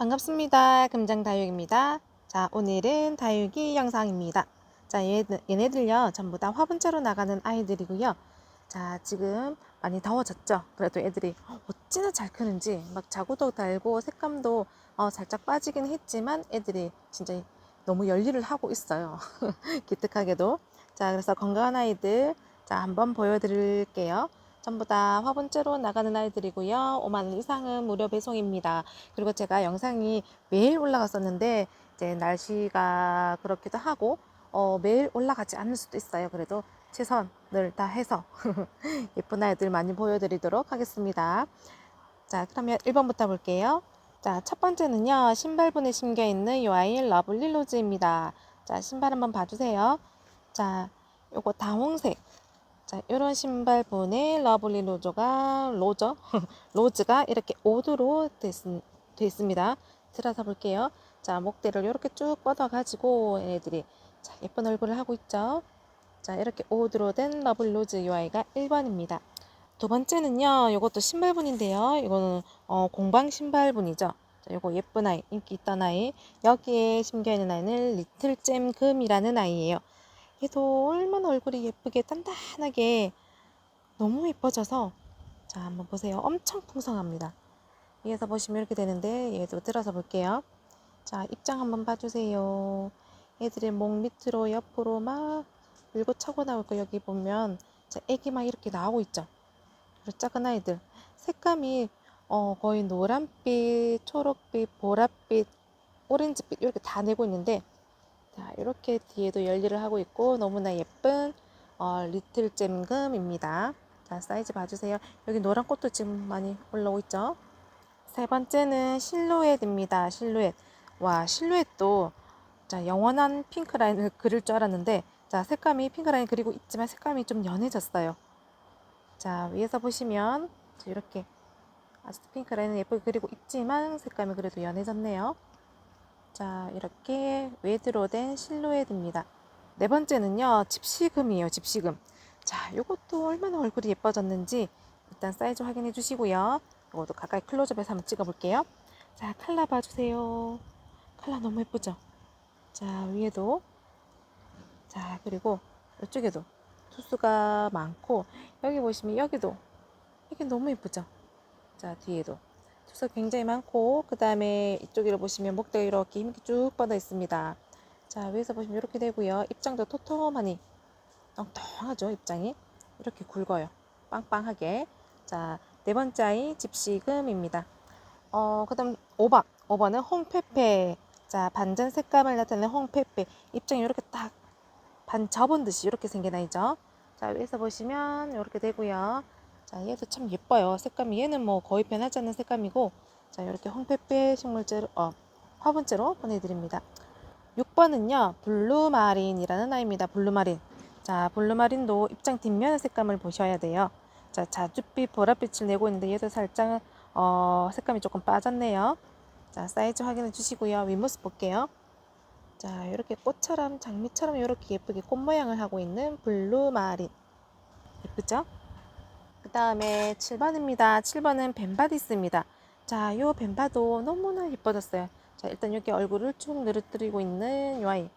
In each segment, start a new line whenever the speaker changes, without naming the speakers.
반갑습니다. 금장다육입니다. 자, 오늘은 다육이 영상입니다. 자, 얘, 얘네 들요, 전부 다 화분째로 나가는 아이들이고요. 자, 지금 많이 더워졌죠? 그래도 애들이 어찌나 잘 크는지, 막 자구도 달고 색감도 어, 살짝 빠지긴 했지만 애들이 진짜 너무 열일을 하고 있어요. 기특하게도. 자, 그래서 건강한 아이들, 자, 한번 보여드릴게요. 전부 다 화분째로 나가는 아이들이고요. 5만 원 이상은 무료 배송입니다. 그리고 제가 영상이 매일 올라갔었는데 이제 날씨가 그렇기도 하고 어, 매일 올라가지 않을 수도 있어요. 그래도 최선을 다해서 예쁜 아이들 많이 보여드리도록 하겠습니다. 자, 그러면 1번부터 볼게요. 자, 첫 번째는요. 신발분에 심겨 있는 이 아이 러블리 로즈입니다. 자, 신발 한번 봐주세요. 자, 요거 다홍색. 자, 이런 신발분에 러블리 로즈가 로저 로즈가 이렇게 5도로 됐, 됐습니다. 들어서 볼게요. 자, 목대를 이렇게 쭉 뻗어 가지고 얘네들이 자, 예쁜 얼굴을 하고 있죠. 자, 이렇게 5도로 된 러블리 로즈 UI가 1번입니다. 두 번째는요. 이것도 신발분인데요. 이거는 어, 공방 신발분이죠. 자, 요거 예쁜 아이, 인기 있던 아이. 여기에 심겨 있는 아이는 리틀 잼 금이라는 아이예요. 얘도 얼마나 얼굴이 예쁘게 단단하게 너무 예뻐져서 자 한번 보세요. 엄청 풍성합니다. 위에서 보시면 이렇게 되는데 얘도 들어서 볼게요. 자 입장 한번 봐주세요. 얘들의 목 밑으로 옆으로 막 밀고 차고 나올 거 여기 보면 자 애기 막 이렇게 나오고 있죠? 그리고 작은 아이들. 색감이 어, 거의 노란빛 초록빛 보랏빛 오렌지빛 이렇게 다 내고 있는데 자, 이렇게 뒤에도 열일을 하고 있고 너무나 예쁜 어, 리틀 잼금입니다. 자, 사이즈 봐주세요. 여기 노란 꽃도 지금 많이 올라오고 있죠. 세 번째는 실루엣입니다. 실루엣. 와, 실루엣도 자, 영원한 핑크 라인을 그릴 줄 알았는데 자, 색감이 핑크 라인 그리고 있지만 색감이 좀 연해졌어요. 자, 위에서 보시면 자, 이렇게 아직도 핑크 라인을 예쁘게 그리고 있지만 색감이 그래도 연해졌네요. 자, 이렇게 외드로 된 실루엣입니다. 네 번째는요, 집시금이에요, 집시금. 자, 이것도 얼마나 얼굴이 예뻐졌는지 일단 사이즈 확인해 주시고요. 이것도 가까이 클로즈업해서 한번 찍어 볼게요. 자, 칼라 봐주세요. 칼라 너무 예쁘죠? 자, 위에도. 자, 그리고 이쪽에도 투수가 많고, 여기 보시면 여기도. 이게 너무 예쁘죠? 자, 뒤에도. 투수 굉장히 많고 그 다음에 이쪽으로 보시면 목대가 이렇게 힘있게 쭉 뻗어 있습니다. 자 위에서 보시면 이렇게 되고요. 입장도 토톰하니 엉뚱하죠 입장이 이렇게 굵어요. 빵빵하게 자네 번째 집시금입니다. 어 그 다음 5번 5번은 홍페페 자 반전 색감을 나타내는 홍페페 입장이 이렇게 딱 반 접은 듯이 이렇게 생긴 아이죠. 자 위에서 보시면 이렇게 되고요. 자, 얘도 참 예뻐요. 색감이 얘는 뭐 거의 변하지 않는 색감이고 자, 이렇게 황페페 식물제로 어, 화분째로 보내드립니다. 6번은요. 블루마린이라는 아이입니다. 블루마린. 자, 블루마린도 입장 뒷면의 색감을 보셔야 돼요. 자, 자줏빛 보랏빛을 내고 있는데 얘도 살짝 어, 색감이 조금 빠졌네요. 자, 사이즈 확인해 주시고요. 윗모습 볼게요. 자, 이렇게 꽃처럼 장미처럼 이렇게 예쁘게 꽃 모양을 하고 있는 블루마린. 예쁘죠? 그 다음에 7번입니다. 7번은 벤바디스입니다. 자, 요 벤바도 너무나 예뻐졌어요. 자, 일단 여기 얼굴을 쭉 늘어뜨리고 있는 요 아이.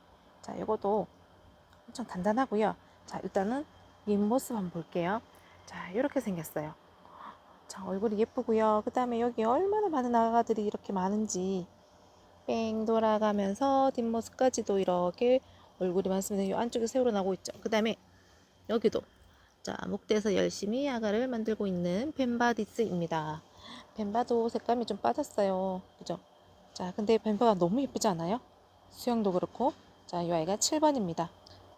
자, 요것도 엄청 단단하고요. 자, 일단은 윗모습 한번 볼게요. 자, 이렇게 생겼어요. 자, 얼굴이 예쁘고요. 그 다음에 여기 얼마나 많은 아가들이 이렇게 많은지 뺑 돌아가면서 뒷모습까지도 이렇게 얼굴이 많습니다. 이 안쪽에 세우러 나고 있죠. 그 다음에 여기도 자, 목대에서 열심히 아가를 만들고 있는 펜바디스입니다. 펜바도 색감이 좀 빠졌어요. 그죠? 자, 근데 펜바가 너무 예쁘지 않아요? 수영도 그렇고. 자, 이 아이가 7번입니다.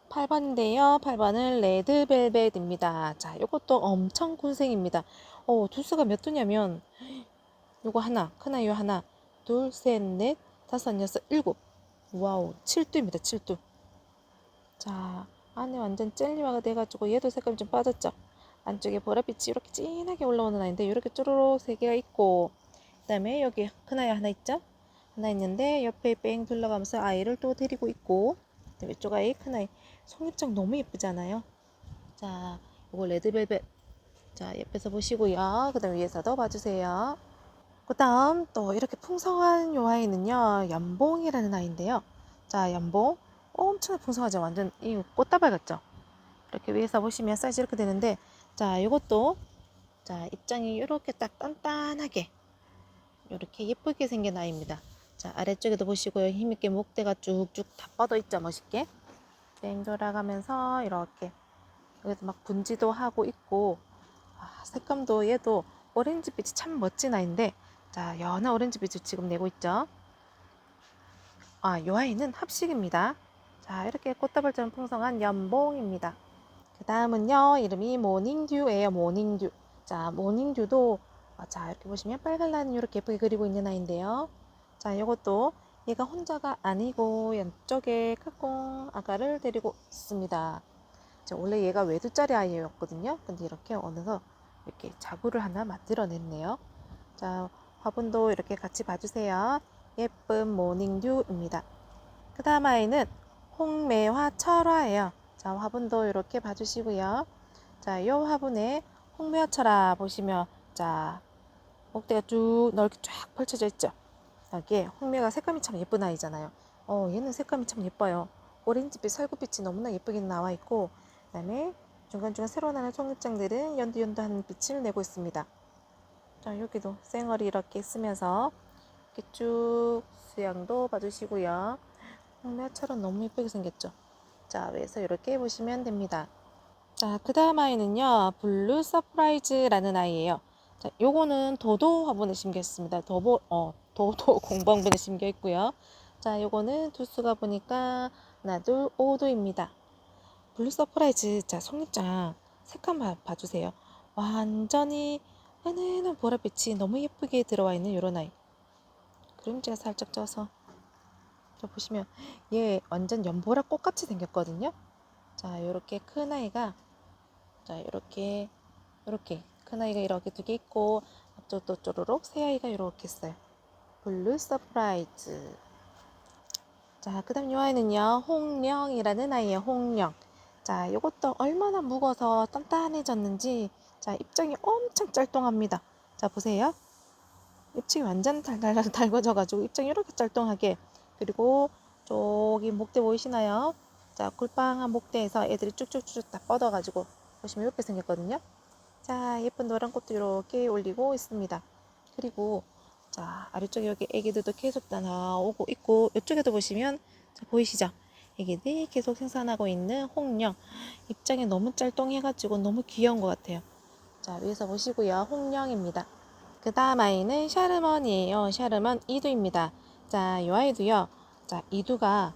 8번인데요. 8번은 레드벨벳입니다. 자, 이것도 엄청 군생입니다. 어, 두수가 몇 두냐면, 요거 하나, 큰 아이 하나, 둘, 셋, 넷, 다섯, 여섯, 일곱. 와우, 7두입니다. 7두. 자, 안에 완전 젤리화가 돼가지고 얘도 색감이 좀 빠졌죠. 안쪽에 보랏빛이 이렇게 진하게 올라오는 아이인데 이렇게 쪼르륵 세 개가 있고 그 다음에 여기 큰 아이 하나 있죠. 하나 있는데 옆에 뺑 둘러가면서 아이를 또 데리고 있고 이쪽 아이 큰 아이 송입장 너무 예쁘지 않아요? 자, 이거 레드벨벳 자 옆에서 보시고요. 그 다음 위에서도 봐주세요. 그 다음 또 이렇게 풍성한 요 아이는요, 연봉이라는 아이인데요. 자, 연봉. 엄청 풍성하죠. 완전 이 꽃다발 같죠? 이렇게 위에서 보시면 사이즈 이렇게 되는데, 자, 이것도, 자, 입장이 이렇게 딱 단단하게, 이렇게 예쁘게 생긴 아이입니다. 자, 아래쪽에도 보시고요. 힘있게 목대가 쭉쭉 다 뻗어 있죠. 멋있게. 땡 돌아가면서 이렇게. 여기서 막 분지도 하고 있고, 아, 색감도 얘도 오렌지빛이 참 멋진 아이인데, 자, 연한 오렌지빛을 지금 내고 있죠. 아, 요 아이는 합식입니다. 자, 이렇게 꽃다발처럼 풍성한 연봉입니다. 그 다음은요, 이름이 모닝듀예요, 모닝듀. 자, 모닝듀도, 아, 자, 이렇게 보시면 빨간 라인 이렇게 예쁘게 그리고 있는 아이인데요. 자, 이것도 얘가 혼자가 아니고, 양쪽에 카콩 아가를 데리고 있습니다. 자, 원래 얘가 외두짜리 아이였거든요. 근데 이렇게 어느덧 이렇게 자구를 하나 만들어냈네요. 자, 화분도 이렇게 같이 봐주세요. 예쁜 모닝듀입니다. 그 다음 아이는 홍매화 철화예요. 자, 화분도 이렇게 봐주시고요. 자, 이 화분에 홍매화 철화 보시면, 자, 목대가 쭉 넓게 쫙 펼쳐져 있죠. 여기에 홍매가 색감이 참 예쁜 아이잖아요. 어, 얘는 색감이 참 예뻐요. 오렌지빛, 살구빛이 너무나 예쁘게 나와 있고, 그 다음에 중간중간 새로 나는 청잎장들은 연두연두한 빛을 내고 있습니다. 자, 여기도 쌩얼이 이렇게 쓰면서 이렇게 쭉 수양도 봐주시고요. 홍매처럼 너무 예쁘게 생겼죠. 자, 위에서 이렇게 보시면 됩니다. 자, 그 다음 아이는요, 블루 서프라이즈라는 아이예요. 자, 요거는 도도 화분에 심겨 있습니다. 도보, 어, 도도 공방분에 심겨 있고요. 자, 요거는 두수가 보니까 하나, 둘, 5도입니다. 블루 서프라이즈, 자, 속립장 색감 봐, 봐주세요. 완전히 은은한 보랏빛이 너무 예쁘게 들어와 있는 요런 아이. 그림자가 살짝 쪄서 자 보시면 얘 완전 연보라 꽃같이 생겼거든요. 자 요렇게 큰 아이가 자 요렇게 요렇게 큰 아이가 이렇게 두 개 있고 앞쪽도 쪼르륵 새 아이가 이렇게 있어요. 블루 서프라이즈. 자 그다음 요 아이는요 홍령이라는 아이예요. 홍령. 자 요것도 얼마나 묵어서 단단해졌는지 자 입장이 엄청 짤뚱합니다. 자 보세요. 입장이 완전 달달 달궈져 가지고 입장이 이렇게 짤뚱하게 그리고 저기 목대 보이시나요? 자 굴빵한 목대에서 애들이 쭉쭉쭉 다 뻗어가지고 보시면 이렇게 생겼거든요. 자 예쁜 노란 꽃도 이렇게 올리고 있습니다. 그리고 자 아래쪽에 여기 애기들도 계속 다 나오고 있고 이쪽에도 보시면 자 보이시죠? 애기들이 계속 생산하고 있는 홍령 입장이 너무 짤뚱해가지고 너무 귀여운 것 같아요. 자 위에서 보시고요 홍령입니다. 그 다음 아이는 샤르먼이에요. 샤르먼 이두입니다. 자, 이 아이도요. 자, 이두가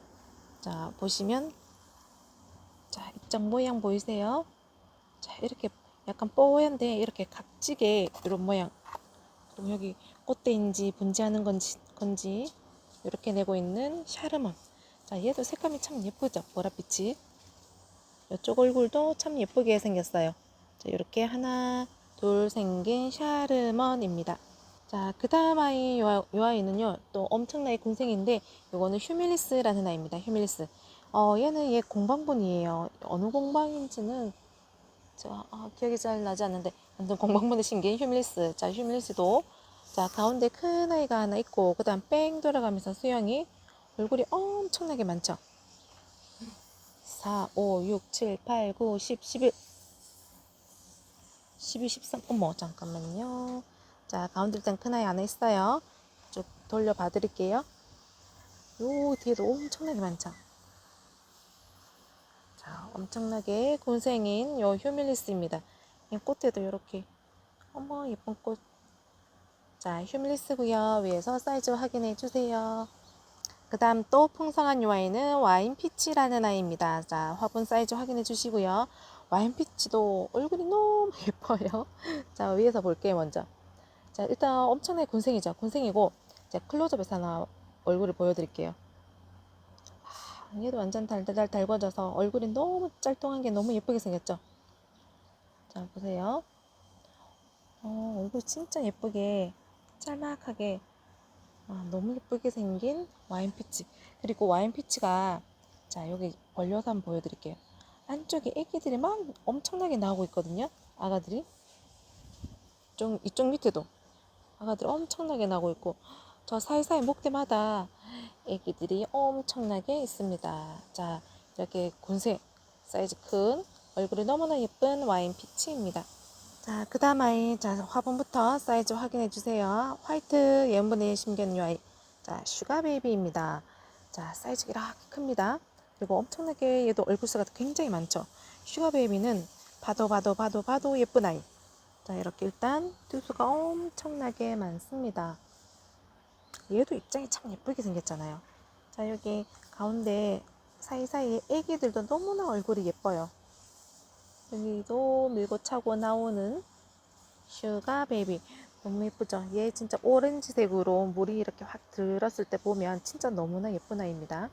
자, 보시면 자, 입장 모양 보이세요? 자, 이렇게 약간 뽀얀데 이렇게 각지게 이런 모양. 그리고 여기 꽃대인지 분지하는 건지 건지 이렇게 내고 있는 샤르먼. 자, 얘도 색감이 참 예쁘죠? 보랏빛이. 이쪽 얼굴도 참 예쁘게 생겼어요. 자, 이렇게 하나, 둘 생긴 샤르먼입니다. 자, 그 다음 아이, 요, 요 아이는요, 또 엄청나게 공생인데, 요거는 휴밀리스라는 아이입니다. 휴밀리스. 어, 얘는 얘 공방분이에요. 어느 공방인지는, 저, 아, 기억이 잘 나지 않는데, 아무튼 공방분에 심긴 휴밀리스. 자, 휴밀리스도, 자, 가운데 큰 아이가 하나 있고, 그 다음 뺑 돌아가면서 수영이 얼굴이 엄청나게 많죠. 4, 5, 6, 7, 8, 9, 10, 11. 12, 13. 어머, 잠깐만요. 자, 가운데 일단 큰 아이 안에 있어요. 쭉 돌려 봐 드릴게요. 요 뒤에도 엄청나게 많죠. 자, 엄청나게 군생인 요 휴밀리스입니다. 이 꽃에도 이렇게 어머 예쁜 꽃. 자, 휴밀리스고요. 위에서 사이즈 확인해 주세요. 그 다음 또 풍성한 요 아이는 와인 피치라는 아이입니다. 자, 화분 사이즈 확인해 주시고요. 와인 피치도 얼굴이 너무 예뻐요. 자, 위에서 볼게요, 먼저. 자, 일단 엄청나게 군생이죠. 군생이고, 자, 클로즈업에서 하나 얼굴을 보여드릴게요. 아, 얘도 완전 달달달 달궈져서 얼굴이 너무 짤뚱한 게 너무 예쁘게 생겼죠. 자, 보세요. 어, 얼굴 진짜 예쁘게, 짤막하게, 아, 너무 예쁘게 생긴 와인 피치. 그리고 와인 피치가, 자, 여기 벌려서 한번 보여드릴게요. 안쪽에 애기들이 막 엄청나게 나오고 있거든요. 아가들이. 좀 이쪽 밑에도 아가들이 엄청나게 나고 있고 저 사이사이 목대마다 애기들이 엄청나게 있습니다. 자, 이렇게 군색 사이즈 큰 얼굴이 너무나 예쁜 와인 피치입니다. 자, 그 다음 아이, 자, 화분부터 사이즈 확인해 주세요. 화이트 예은분의 심견 아이. 자, 슈가 베이비입니다. 자, 사이즈가 이렇게 큽니다. 그리고 엄청나게 얘도 얼굴수가 굉장히 많죠. 슈가 베이비는 봐도 봐도 봐도 봐도 예쁜 아이. 자, 이렇게 일단 뚜수가 엄청나게 많습니다. 얘도 입장이 참 예쁘게 생겼잖아요. 자, 여기 가운데 사이사이에 애기들도 너무나 얼굴이 예뻐요. 여기도 밀고 차고 나오는 슈가 베이비. 너무 예쁘죠? 얘 진짜 오렌지색으로 물이 이렇게 확 들었을 때 보면 진짜 너무나 예쁜 아이입니다.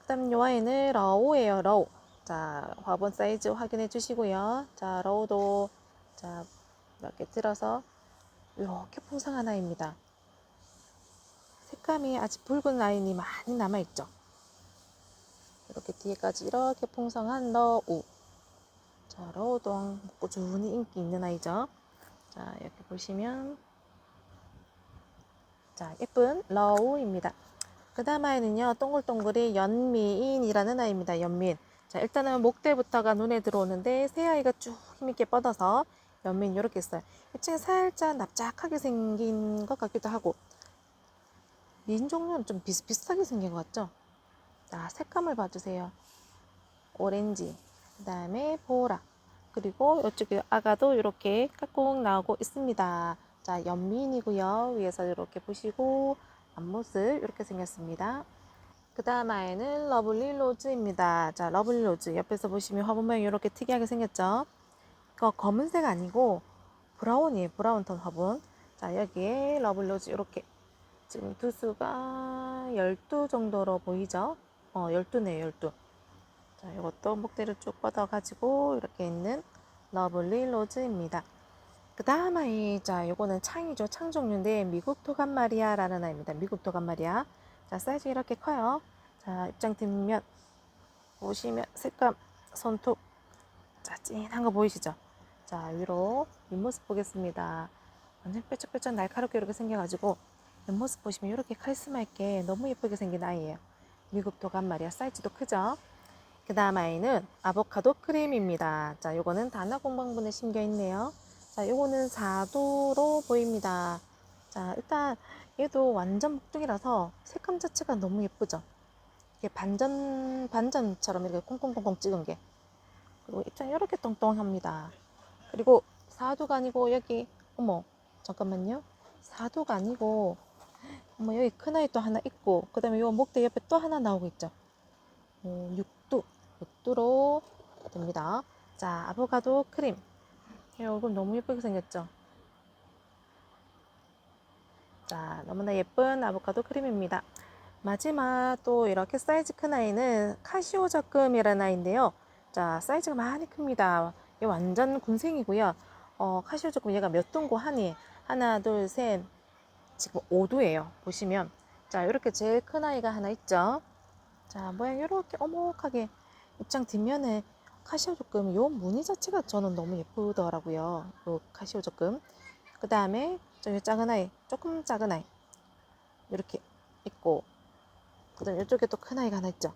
그 다음 요 아이는 러우예요, 러우. 자, 화분 사이즈 확인해 주시고요. 자, 러우도 자, 이렇게 들어서 이렇게 풍성한 아이입니다. 색감이 아직 붉은 라인이 많이 남아있죠. 이렇게 뒤에까지 이렇게 풍성한 러우. 자, 러우도 꾸준히 인기 있는 아이죠. 자, 이렇게 보시면 자, 예쁜 러우입니다. 그 다음 아이는요, 동글동글이 연미인이라는 아이입니다. 연미인. 자, 일단은 목대부터가 눈에 들어오는데 새 아이가 쭉 힘있게 뻗어서 연미인 이렇게 있어요. 입장이 살짝 납작하게 생긴 것 같기도 하고 민 종류는 좀 비슷비슷하게 생긴 것 같죠? 자, 색감을 봐주세요. 오렌지, 그 다음에 보라, 그리고 이쪽에 아가도 이렇게 깍꿍 나오고 있습니다. 자, 연민이고요. 위에서 이렇게 보시고 앞모습 이렇게 생겼습니다. 그 다음 아이는 러블리 로즈입니다. 자, 러블리 로즈 옆에서 보시면 화분 모양 이렇게 특이하게 생겼죠? 이거 검은색 아니고 브라운이에요. 브라운 톤 화분. 자, 여기에 러블리 로즈 이렇게 지금 두수가 12 정도로 보이죠? 어, 12네요, 12. 자, 이것도 목대를 쭉 뻗어가지고 이렇게 있는 러블리 로즈입니다. 그 다음 아이, 자, 요거는 창이죠. 창 종류인데 미국 토간마리아라는 아이입니다. 미국 토간마리아. 자, 사이즈 이렇게 커요. 자, 입장 뒷면 보시면 색감, 손톱. 자, 찐한 거 보이시죠? 자, 위로 윗모습 보겠습니다. 완전 뾰족뾰족 날카롭게 이렇게 생겨가지고 옆모습 보시면 이렇게 카리스마 있게 너무 예쁘게 생긴 아이예요. 미국 토간마리아 사이즈도 크죠? 그 다음 아이는 아보카도 크림입니다. 자, 요거는 단화 공방분에 심겨 있네요. 자, 요거는 4도로 보입니다. 자, 일단 얘도 완전 목둥이라서 색감 자체가 너무 예쁘죠. 이게 반전, 반전처럼 이렇게 콩콩콩콩 찍은 게. 그리고 입장이 이렇게 똥똥합니다. 그리고 4도가 아니고 여기, 어머, 잠깐만요. 4도가 아니고, 어머, 여기 큰 아이 또 하나 있고, 그 다음에 요 목대 옆에 또 하나 나오고 있죠. 어, 6도. 6도로 됩니다. 자, 아보카도 크림. 이 얼굴 너무 예쁘게 생겼죠? 자, 너무나 예쁜 아보카도 크림입니다. 마지막 또 이렇게 사이즈 큰 아이는 카시오 적금이라는 아이인데요. 자, 사이즈가 많이 큽니다. 이 완전 군생이고요. 어, 카시오 적금 얘가 몇 동고 하니? 하나, 둘, 셋. 지금 5도예요. 보시면. 자, 이렇게 제일 큰 아이가 하나 있죠. 자, 모양 이렇게 오목하게 입장 뒷면에 카시오 조금 요 무늬 자체가 저는 너무 예쁘더라고요. 요 카시오 조금. 그 다음에 저기 작은 아이, 조금 작은 아이 이렇게 있고 그 다음 이쪽에 또 큰 아이가 하나 있죠.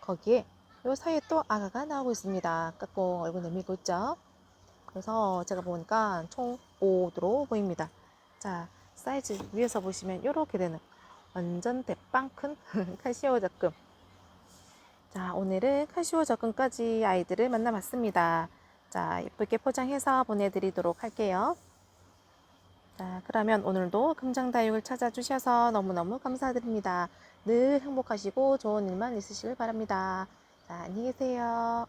거기에 요 사이에 또 아가가 나오고 있습니다. 깎고 얼굴 내밀고 있죠. 그래서 제가 보니까 총 5도로 보입니다. 자, 사이즈 위에서 보시면 이렇게 되는 완전 대빵 큰 카시오 적금. 자, 오늘은 카시오 적금까지 아이들을 만나봤습니다. 자, 예쁘게 포장해서 보내드리도록 할게요. 자, 그러면 오늘도 금장다육을 찾아주셔서 너무너무 감사드립니다. 늘 행복하시고 좋은 일만 있으시길 바랍니다. 자, 안녕히 계세요.